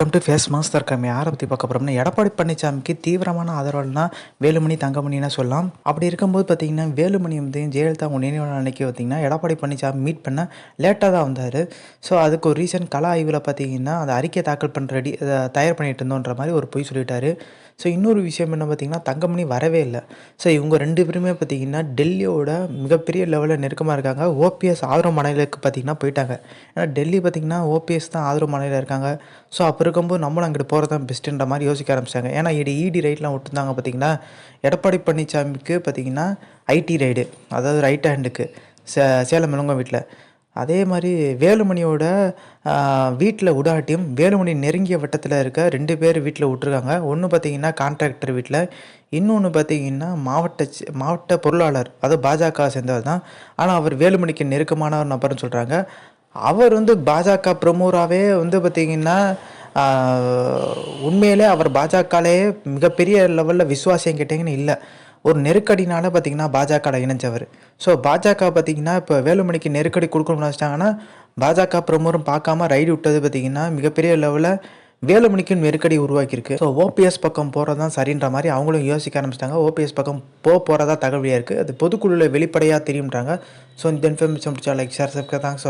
Welcome to face master கம்மி யாரை பற்றி பார்க்க போகிறோம்னா எடப்பாடி பழனிசாமிக்கு தீவிரமான ஆதரவுனா வேலுமணி தங்கமணினா சொல்லலாம். அப்படி இருக்கும்போது பார்த்தீங்கன்னா வேலுமணி வந்து ஜெயலலிதா உங்கள் நினைவு அன்னைக்கு பார்த்தீங்கன்னா எடப்பாடி பழனிசாமி மீட் பண்ண லேட்டாக தான் வந்தார். ஸோ அதுக்கு ஒரு ரீசன் கலா ஆய்வில் பார்த்தீங்கன்னா அந்த அறிக்கை தாக்கல் பண்ணுற ரெடி அதை தயார் பண்ணிட்டு இருந்தோன்ற மாதிரி ஒரு பொய் சொல்லிட்டாரு. ஸோ இன்னொரு விஷயம் என்ன பார்த்தீங்கன்னா தங்கமணி வரவே இல்லை. ஸோ இவங்க ரெண்டு பேருமே பார்த்தீங்கன்னா டெல்லியோட மிகப்பெரிய லெவலில் நெருக்கமாக இருக்காங்க. ஓபிஎஸ் ஆதரவு மாநிலத்துக்கு பார்த்தீங்கன்னா போயிட்டாங்க. ஏன்னா டெல்லி பார்த்தீங்கன்னா ஓபிஎஸ் தான் ஆதரவு மாநிலம் இருக்காங்க. ஸோ அப்புறம் இருக்கும்போது நம்மளும் அங்கிட்டு போகிறது தான் பெஸ்ட்டுன்ற மாதிரி யோசிக்க ஆரம்பிச்சாங்க. ஏன்னா இடி இடி ரைட்லாம் விட்டுருந்தாங்க பார்த்தீங்கன்னா எடப்பாடி பழனிசாமிக்கு பார்த்தீங்கன்னா ஐடி ரைடு அதாவது ரைட் ஹேண்டுக்கு சே சேலம் இளங்கோ வீட்டில் அதே மாதிரி வேலுமணியோட வீட்டில் உடாட்டியும் வேலுமணி நெருங்கிய வட்டத்தில் இருக்க ரெண்டு பேர் வீட்டில் விட்ருக்காங்க ஒன்று பார்த்தீங்கன்னா கான்ட்ராக்டர் வீட்டில் இன்னொன்று பார்த்தீங்கன்னா மாவட்ட மாவட்ட பொருளாளர் அது பாஜக சேர்ந்தவர் தான். ஆனால் அவர் வேலுமணிக்கு நெருக்கமான ஒரு நபர்னு சொல்கிறாங்க அவர் வந்து பாஜக பிரமுகராகவே வந்து பார்த்திங்கன்னா உண்மையிலே அவர் பாஜகலே மிகப்பெரிய லெவலில் விசுவாசியம் கேட்டிங்கன்னு இல்லை. ஒரு நெருக்கடினால பார்த்தீங்கன்னா பாஜக இணைஞ்சவர். ஸோ பாஜக பார்த்தீங்கன்னா இப்போ வேலுமணிக்கு நெருக்கடி கொடுக்கணும்னு வச்சிட்டாங்கன்னா பாஜக பிரமுகரும் பார்க்காம ரைடு விட்டது பார்த்தீங்கன்னா மிகப்பெரிய லெவலில் வேலுமணிக்கும் நெருக்கடி உருவாக்கியிருக்கு. ஸோ ஓபிஎஸ் பக்கம் போகிறது தான் சரின்ற மாதிரி அவங்களும் யோசிக்க ஆரம்பிச்சிட்டாங்க. ஓபிஎஸ் பக்கம் போக போகிறதா தகவலியாக இருக்குது அது பொதுக்குழுவில் வெளிப்படையாக தெரியும்ன்றாங்க. ஸோ இந்த இன்ஃபர்மேஷன் பிடிச்சா லைக் ஷேர் சப்ஸ்கிரைப் ஸோ